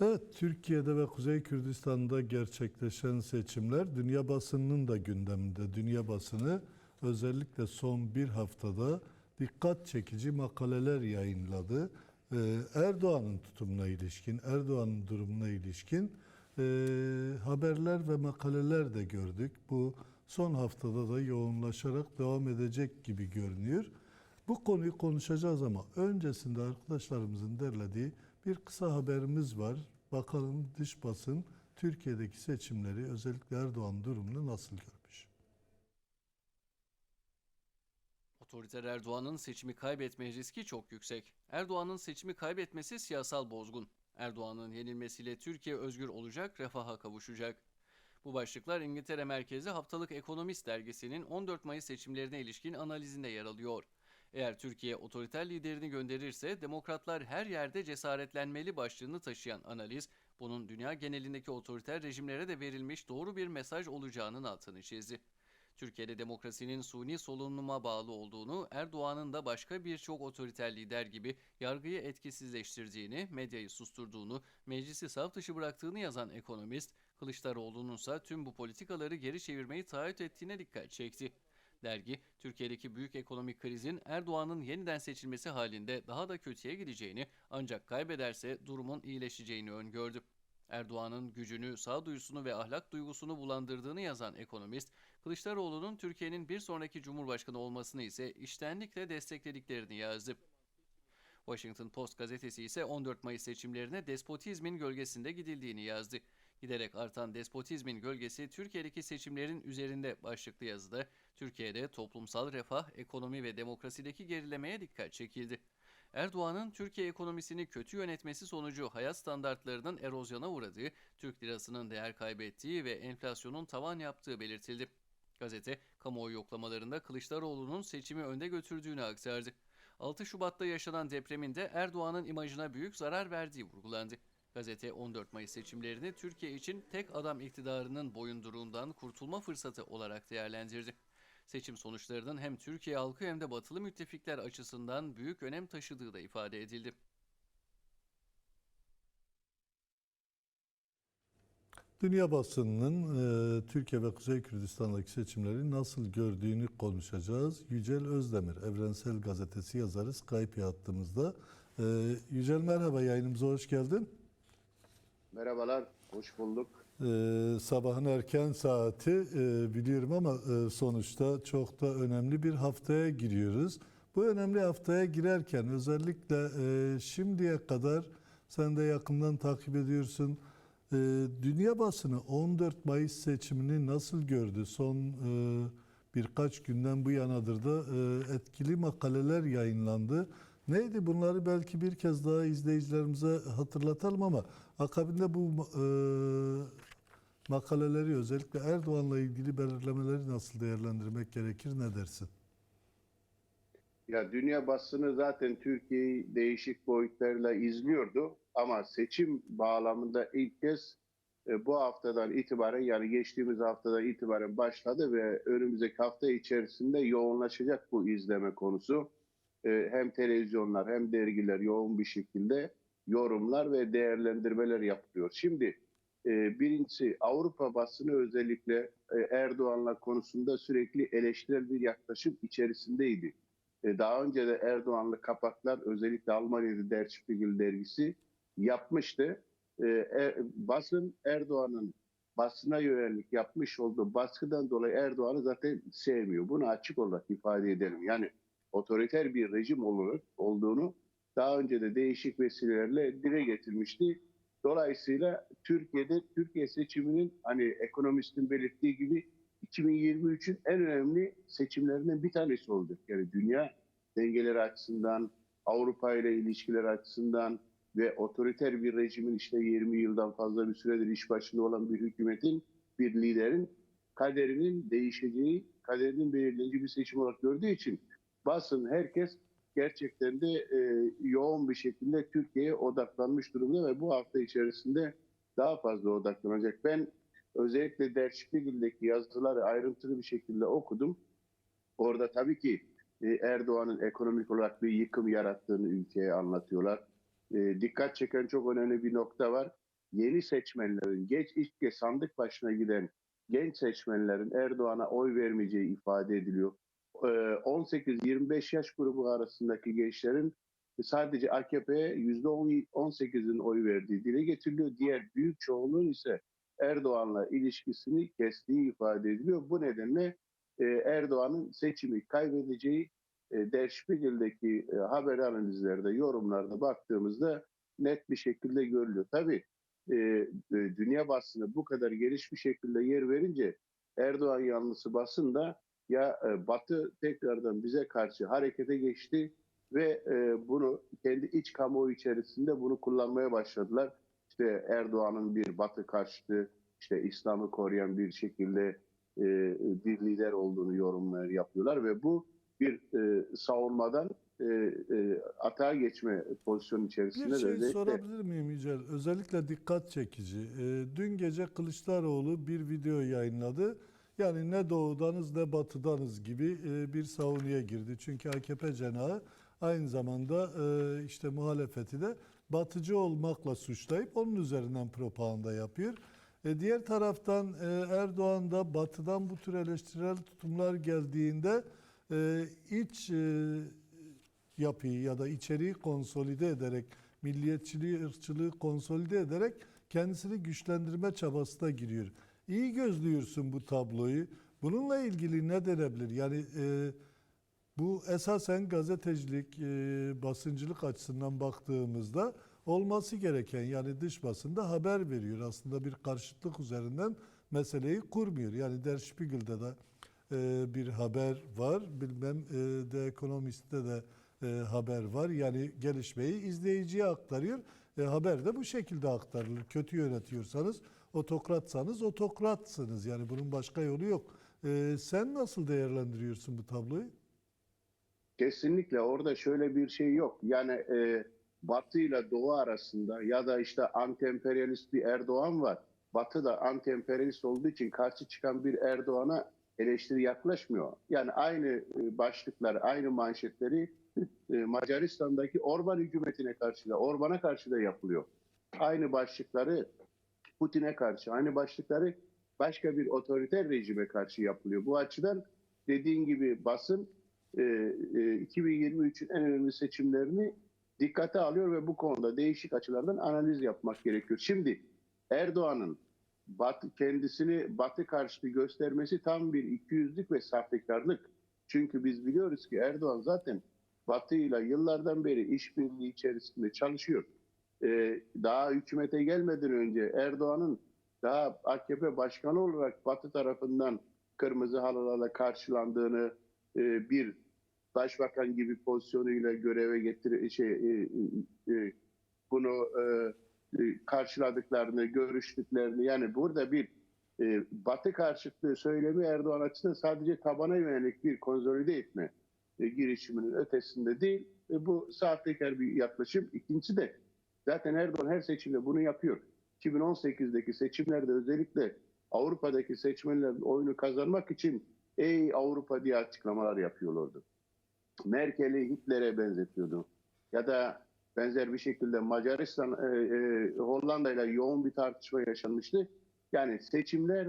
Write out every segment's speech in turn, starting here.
Evet, Türkiye'de ve Kuzey Kürdistan'da gerçekleşen seçimler dünya basınının da gündeminde. Dünya basını özellikle son bir haftada dikkat çekici makaleler yayınladı. Ee, Erdoğan'ın tutumuna ilişkin, Erdoğan'ın durumuna ilişkin e, haberler ve makaleler de gördük. Bu son haftada da yoğunlaşarak devam edecek gibi görünüyor. Bu konuyu konuşacağız ama öncesinde arkadaşlarımızın derlediği bir kısa haberimiz var. Bakalım dış basın Türkiye'deki seçimleri özellikle Erdoğan durumunu nasıl görmüş? Otoriter Erdoğan'ın seçimi kaybetme riski çok yüksek. Erdoğan'ın seçimi kaybetmesi siyasal bozgun. Erdoğan'ın yenilmesiyle Türkiye özgür olacak, refaha kavuşacak. Bu başlıklar İngiltere merkezli Haftalık Ekonomist dergisinin 14 Mayıs seçimlerine ilişkin analizinde yer alıyor. Eğer Türkiye otoriter liderini gönderirse demokratlar her yerde cesaretlenmeli başlığını taşıyan analiz, bunun dünya genelindeki otoriter rejimlere de verilmiş doğru bir mesaj olacağının altını çizdi. Türkiye'de demokrasinin suni solunuma bağlı olduğunu, Erdoğan'ın da başka birçok otoriter lider gibi yargıyı etkisizleştirdiğini, medyayı susturduğunu, meclisi saf dışı bıraktığını yazan ekonomist, Kılıçdaroğlu'nun ise tüm bu politikaları geri çevirmeyi taahhüt ettiğine dikkat çekti. Dergi, Türkiye'deki büyük ekonomik krizin Erdoğan'ın yeniden seçilmesi halinde daha da kötüye gideceğini ancak kaybederse durumun iyileşeceğini öngördü. Erdoğan'ın gücünü, sağduyusunu ve ahlak duygusunu bulandırdığını yazan ekonomist, Kılıçdaroğlu'nun Türkiye'nin bir sonraki cumhurbaşkanı olmasını ise iştenlikle desteklediklerini yazdı. Washington Post gazetesi ise 14 Mayıs seçimlerine despotizmin gölgesinde gidildiğini yazdı. Giderek artan despotizmin gölgesi Türkiye'deki seçimlerin üzerinde başlıklı yazıda Türkiye'de toplumsal refah, ekonomi ve demokrasideki gerilemeye dikkat çekildi. Erdoğan'ın Türkiye ekonomisini kötü yönetmesi sonucu hayat standartlarının erozyona uğradığı, Türk lirasının değer kaybettiği ve enflasyonun tavan yaptığı belirtildi. Gazete, kamuoyu yoklamalarında Kılıçdaroğlu'nun seçimi önde götürdüğünü aktardı. 6 Şubat'ta yaşanan depreminde Erdoğan'ın imajına büyük zarar verdiği vurgulandı. Gazete 14 Mayıs seçimlerini Türkiye için tek adam iktidarının boyunduruğundan kurtulma fırsatı olarak değerlendirdi. Seçim sonuçlarının hem Türkiye halkı hem de batılı müttefikler açısından büyük önem taşıdığı da ifade edildi. Dünya basınının e, Türkiye ve Kuzey Kürdistan'daki seçimleri nasıl gördüğünü konuşacağız. Yücel Özdemir, Evrensel Gazetesi yazarı Skype hattımızda. E, Yücel merhaba, yayınımıza hoş geldin. Merhabalar, hoş bulduk. Ee, sabahın erken saati e, biliyorum ama e, sonuçta çok da önemli bir haftaya giriyoruz. Bu önemli haftaya girerken özellikle e, şimdiye kadar sen de yakından takip ediyorsun. E, dünya basını 14 Mayıs seçimini nasıl gördü? Son e, birkaç günden bu yanadır da e, etkili makaleler yayınlandı. Neydi bunları belki bir kez daha izleyicilerimize hatırlatalım ama akabinde bu e, makaleleri özellikle Erdoğan'la ilgili belirlemeleri nasıl değerlendirmek gerekir ne dersin? Ya dünya basını zaten Türkiye'yi değişik boyutlarla izliyordu ama seçim bağlamında ilk kez e, bu haftadan itibaren yani geçtiğimiz haftadan itibaren başladı ve önümüzdeki hafta içerisinde yoğunlaşacak bu izleme konusu. E, Hem televizyonlar hem dergiler yoğun bir şekilde yorumlar ve değerlendirmeler yapılıyor. Şimdi e, birincisi Avrupa basını özellikle e, Erdoğan'la konusunda sürekli eleştirel bir yaklaşım içerisindeydi. Daha önce de Erdoğan'lı kapaklar özellikle Almanya'da Der Spiegel dergisi yapmıştı. Basın Erdoğan'ın basına yönelik yapmış olduğu baskıdan dolayı Erdoğan'ı zaten sevmiyor. Bunu açık olarak ifade edelim. Yani otoriter bir rejim olur, olduğunu daha önce de değişik vesilelerle dile getirmişti. Dolayısıyla Türkiye'de Türkiye seçiminin hani ekonomistin belirttiği gibi 2023'ün en önemli seçimlerinden bir tanesi olacak. Yani dünya dengeleri açısından, Avrupa ile ilişkiler açısından ve otoriter bir rejimin işte 20 yıldan fazla bir süredir iş başında olan bir hükümetin, bir liderin kaderinin değişeceği, kaderinin belirleneceği bir seçim olarak gördüğü için basın, herkes gerçekten de e, yoğun bir şekilde Türkiye'ye odaklanmış durumda ve bu hafta içerisinde daha fazla odaklanacak. Ben özellikle Der Spiegel'deki yazıları ayrıntılı bir şekilde okudum. Orada tabii ki e, Erdoğan'ın ekonomik olarak bir yıkım yarattığını ülkeye anlatıyorlar. e, dikkat çeken çok önemli bir nokta var. Yeni seçmenlerin, geç ilk sandık başına giden genç seçmenlerin Erdoğan'a oy vermeyeceği ifade ediliyor. E, 18-25 yaş grubu arasındaki gençlerin sadece AKP'ye %18'in oy verdiği dile getiriliyor. Diğer büyük çoğunluğun ise Erdoğan'la ilişkisini kestiği ifade ediliyor. Bu nedenle e, Erdoğan'ın seçimi kaybedeceği e, Der Spiegel'deki e, haber analizlerde, yorumlarda baktığımızda net bir şekilde görülüyor. Tabii e, e, dünya basını bu kadar geniş bir şekilde yer verince Erdoğan yanlısı basın da ya e, Batı tekrardan bize karşı harekete geçti ve e, bunu kendi iç kamuoyu içerisinde bunu kullanmaya başladılar. İşte Erdoğan'ın bir Batı karşıtı, işte İslam'ı koruyan bir şekilde e, bir lider olduğunu yorumlar yapıyorlar ve bu bir e, savunmadan e, e, atağa geçme pozisyonu içerisinde Bir şey özellikle- sorabilir miyim Yücel? Özellikle dikkat çekici. Ee, dün gece Kılıçdaroğlu bir video yayınladı. Yani ne doğudanız ne batıdanız gibi e, bir savunuya girdi. Çünkü AKP cenahı aynı zamanda e, işte muhalefeti de batıcı olmakla suçlayıp onun üzerinden propaganda yapıyor. E, diğer taraftan Erdoğan da batıdan bu tür eleştirel tutumlar geldiğinde iç yapıyı ya da içeriği konsolide ederek, milliyetçiliği, ırkçılığı konsolide ederek kendisini güçlendirme çabasına giriyor. İyi gözlüyorsun bu tabloyu. Bununla ilgili ne denebilir? Yani e, bu esasen gazetecilik, e, basıncılık açısından baktığımızda olması gereken yani dış basında haber veriyor. Aslında bir karşıtlık üzerinden meseleyi kurmuyor. Yani Der Spiegel'de de e, bir haber var. Bilmem e, The Economist'te de e, haber var. Yani gelişmeyi izleyiciye aktarıyor. E, haber de bu şekilde aktarılır. Kötü yönetiyorsanız, otokratsanız otokratsınız. Yani bunun başka yolu yok. E, sen nasıl değerlendiriyorsun bu tabloyu? Kesinlikle orada şöyle bir şey yok. Yani e, Batı ile Doğu arasında ya da işte anti-emperyalist bir Erdoğan var. Batı da anti-emperyalist olduğu için karşı çıkan bir Erdoğan'a eleştiri yaklaşmıyor. Yani aynı e, başlıklar, aynı manşetleri e, Macaristan'daki Orban hükümetine karşı da, Orban'a karşı da yapılıyor. Aynı başlıkları Putin'e karşı, aynı başlıkları başka bir otoriter rejime karşı yapılıyor. Bu açıdan dediğin gibi basın e, e, 2023'ün en önemli seçimlerini dikkate alıyor ve bu konuda değişik açılardan analiz yapmak gerekiyor. Şimdi Erdoğan'ın Batı, kendisini Batı karşıtı göstermesi tam bir ikiyüzlük ve sahtekarlık. Çünkü biz biliyoruz ki Erdoğan zaten Batı ile yıllardan beri işbirliği içerisinde çalışıyor. Ee, daha hükümete gelmeden önce Erdoğan'ın daha AKP başkanı olarak Batı tarafından kırmızı halılarla karşılandığını e, bir başbakan gibi pozisyonuyla göreve getire şey e, e, bunu e, e, karşıladıklarını, görüştüklerini yani burada bir e, Batı karşıtlığı söylemi Erdoğan açısından sadece tabana yönelik bir konsolide etme e, girişiminin ötesinde değil. E, bu sahtekar bir yaklaşım. İkincisi de zaten Erdoğan her seçimde bunu yapıyor. 2018'deki seçimlerde özellikle Avrupa'daki seçmenlerin oyunu kazanmak için ey Avrupa diye açıklamalar yapıyorlardı. Merkel'i Hitler'e benzetiyordu. Ya da benzer bir şekilde Macaristan, e, e, Hollanda ile yoğun bir tartışma yaşanmıştı. Yani seçimler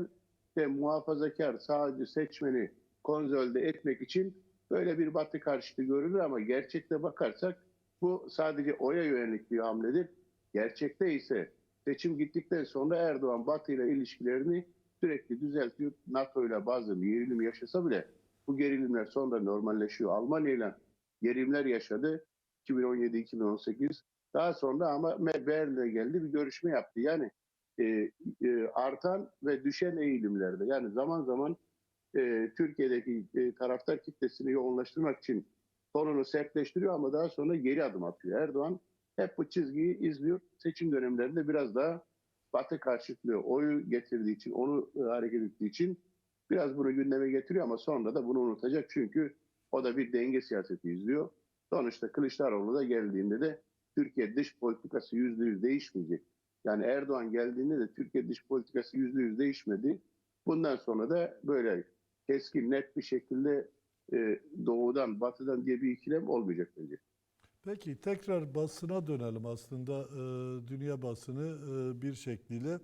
de muhafazakar sadece seçmeni konsolide etmek için böyle bir batı karşıtı görülür ama gerçekte bakarsak bu sadece oya yönelik bir hamledir. Gerçekte ise seçim gittikten sonra Erdoğan Batı ile ilişkilerini sürekli düzeltiyor. NATO ile bazı gerilim yaşasa bile bu gerilimler sonra normalleşiyor. Almanya ile gerilimler yaşadı 2017-2018. Daha sonra ama Berlin'e geldi bir görüşme yaptı. Yani e, e, artan ve düşen eğilimlerde yani zaman zaman e, Türkiye'deki e, taraftar kitlesini yoğunlaştırmak için tonunu sertleştiriyor ama daha sonra geri adım atıyor. Erdoğan hep bu çizgiyi izliyor. Seçim dönemlerinde biraz daha Batı karşıtlığı oyu getirdiği için, onu e, hareket ettiği için biraz bunu gündeme getiriyor ama sonra da bunu unutacak. Çünkü o da bir denge siyaseti izliyor. Sonuçta Kılıçdaroğlu da geldiğinde de Türkiye dış politikası yüzde yüz değişmeyecek. Yani Erdoğan geldiğinde de Türkiye dış politikası yüzde yüz değişmedi. Bundan sonra da böyle keskin net bir şekilde e, doğudan batıdan diye bir ikilem olmayacak bence. Peki tekrar basına dönelim aslında e, dünya basını e, bir şekliyle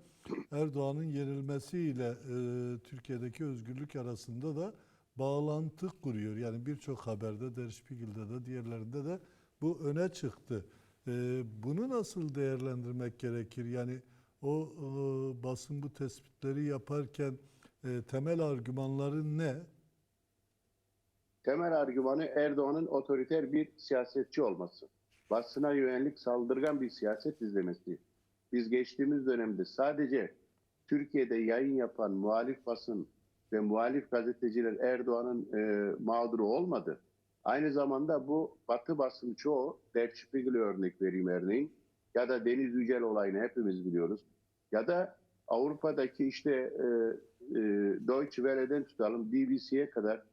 Erdoğan'ın yenilmesiyle Türkiye'deki özgürlük arasında da bağlantı kuruyor. Yani birçok haberde Der Spiegel'de de diğerlerinde de bu öne çıktı. Bunu nasıl değerlendirmek gerekir? Yani o basın bu tespitleri yaparken temel argümanları ne? Temel argümanı Erdoğan'ın otoriter bir siyasetçi olması. Basına yönelik saldırgan bir siyaset izlemesi. Biz geçtiğimiz dönemde sadece Türkiye'de yayın yapan muhalif basın ve muhalif gazeteciler Erdoğan'ın e, mağduru olmadı. Aynı zamanda bu Batı basın çoğu, Der Spiegel'e örnek vereyim örneğin, ya da Deniz Yücel olayını hepimiz biliyoruz. Ya da Avrupa'daki işte e, e, Deutsche Welle'den tutalım BBC'ye kadar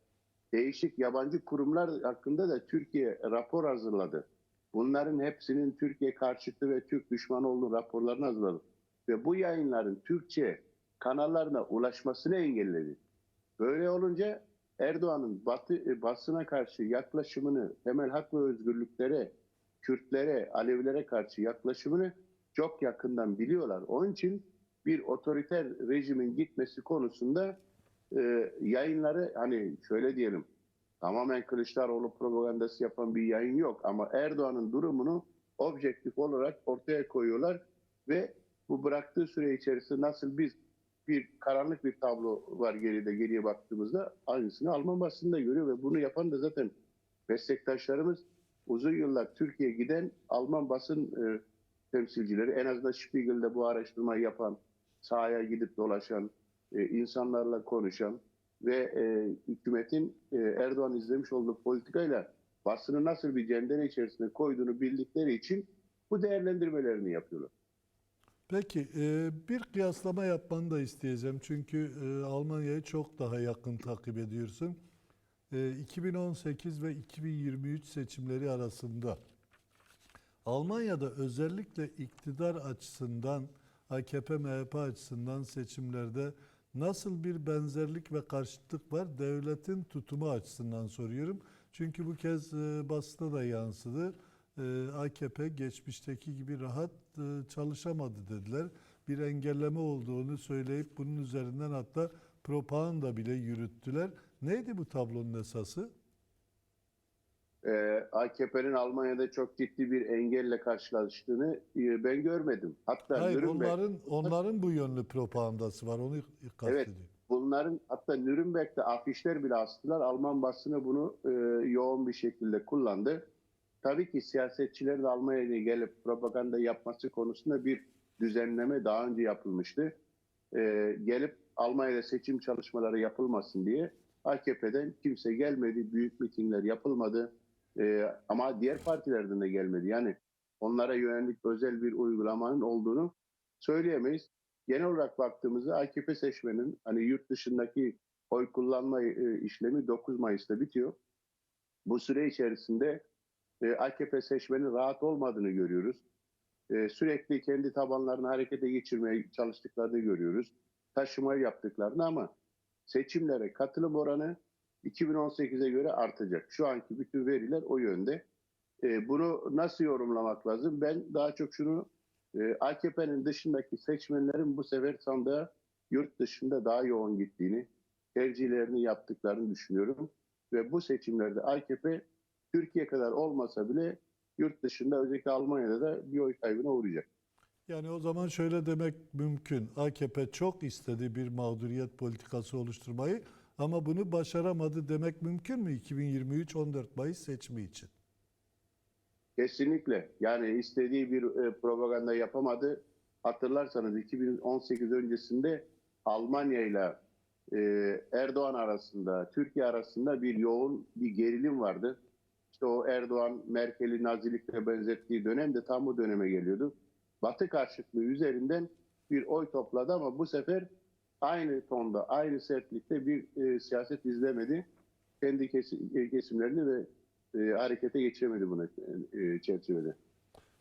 değişik yabancı kurumlar hakkında da Türkiye rapor hazırladı. Bunların hepsinin Türkiye karşıtı ve Türk düşmanı olduğu raporlarını hazırladı. Ve bu yayınların Türkçe kanallarına ulaşmasını engelledi. Böyle olunca Erdoğan'ın batı, e, basına karşı yaklaşımını, temel hak ve özgürlüklere, Kürtlere, Alevilere karşı yaklaşımını çok yakından biliyorlar. Onun için bir otoriter rejimin gitmesi konusunda e, yayınları hani şöyle diyelim tamamen Kılıçdaroğlu propagandası yapan bir yayın yok ama Erdoğan'ın durumunu objektif olarak ortaya koyuyorlar ve bu bıraktığı süre içerisinde nasıl biz bir karanlık bir tablo var geride geriye baktığımızda aynısını Alman basında görüyor ve bunu yapan da zaten meslektaşlarımız. Uzun yıllar Türkiye'ye giden Alman basın e, temsilcileri en azından Spiegel'de bu araştırmayı yapan, sahaya gidip dolaşan, e, insanlarla konuşan ve e, hükümetin e, Erdoğan izlemiş olduğu politikayla basını nasıl bir cendere içerisine koyduğunu bildikleri için bu değerlendirmelerini yapıyorlar. Peki bir kıyaslama yapmanı da isteyeceğim. Çünkü Almanya'yı çok daha yakın takip ediyorsun. E, 2018 ve 2023 seçimleri arasında Almanya'da özellikle iktidar açısından, AKP-MHP açısından seçimlerde nasıl bir benzerlik ve karşıtlık var? Devletin tutumu açısından soruyorum. Çünkü bu kez e, basına da yansıdı. E, AKP geçmişteki gibi rahat e, çalışamadı dediler. Bir engelleme olduğunu söyleyip bunun üzerinden hatta propaganda bile yürüttüler. Neydi bu tablonun esası? E, AKP'nin Almanya'da çok ciddi bir engelle karşılaştığını e, ben görmedim. Hatta Hayır, Nürnberg- onların onların bu yönlü propagandası var. Onu kastediyor. bunların hatta Nürnberg'de afişler bile astılar. Alman basını bunu e, yoğun bir şekilde kullandı. Tabii ki siyasetçilerin Almanya'ya gelip propaganda yapması konusunda bir düzenleme daha önce yapılmıştı. E, gelip Almanya'da seçim çalışmaları yapılmasın diye AKP'den kimse gelmedi, büyük mitingler yapılmadı. E, ama diğer partilerden de gelmedi. Yani onlara yönelik özel bir uygulamanın olduğunu söyleyemeyiz genel olarak baktığımızda AKP seçmenin hani yurt dışındaki oy kullanma e, işlemi 9 Mayıs'ta bitiyor. Bu süre içerisinde e, AKP seçmenin rahat olmadığını görüyoruz. E, sürekli kendi tabanlarını harekete geçirmeye çalıştıklarını görüyoruz. Taşımayı yaptıklarını ama seçimlere katılım oranı 2018'e göre artacak. Şu anki bütün veriler o yönde. E, bunu nasıl yorumlamak lazım? Ben daha çok şunu e, AKP'nin dışındaki seçmenlerin bu sefer sandığa yurt dışında daha yoğun gittiğini, tercihlerini yaptıklarını düşünüyorum. Ve bu seçimlerde AKP Türkiye kadar olmasa bile yurt dışında özellikle Almanya'da da bir oy kaybına uğrayacak. Yani o zaman şöyle demek mümkün. AKP çok istedi bir mağduriyet politikası oluşturmayı ama bunu başaramadı demek mümkün mü 2023 14 Mayıs seçimi için? Kesinlikle. Yani istediği bir e, propaganda yapamadı. Hatırlarsanız 2018 öncesinde Almanya ile e, Erdoğan arasında, Türkiye arasında bir yoğun bir gerilim vardı. İşte o Erdoğan Merkel'i nazilikle benzettiği dönem de tam bu döneme geliyordu. Batı karşıtlığı üzerinden bir oy topladı ama bu sefer aynı tonda, aynı sertlikte bir e, siyaset izlemedi. Kendi kesi- kesimlerini ve e, harekete geçiremedi bunu e, çerçevede.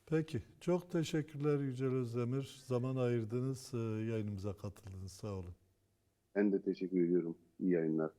Peki. Çok teşekkürler Yücel Özdemir. Zaman ayırdınız, e, yayınımıza katıldınız. Sağ olun. Ben de teşekkür ediyorum. İyi yayınlar.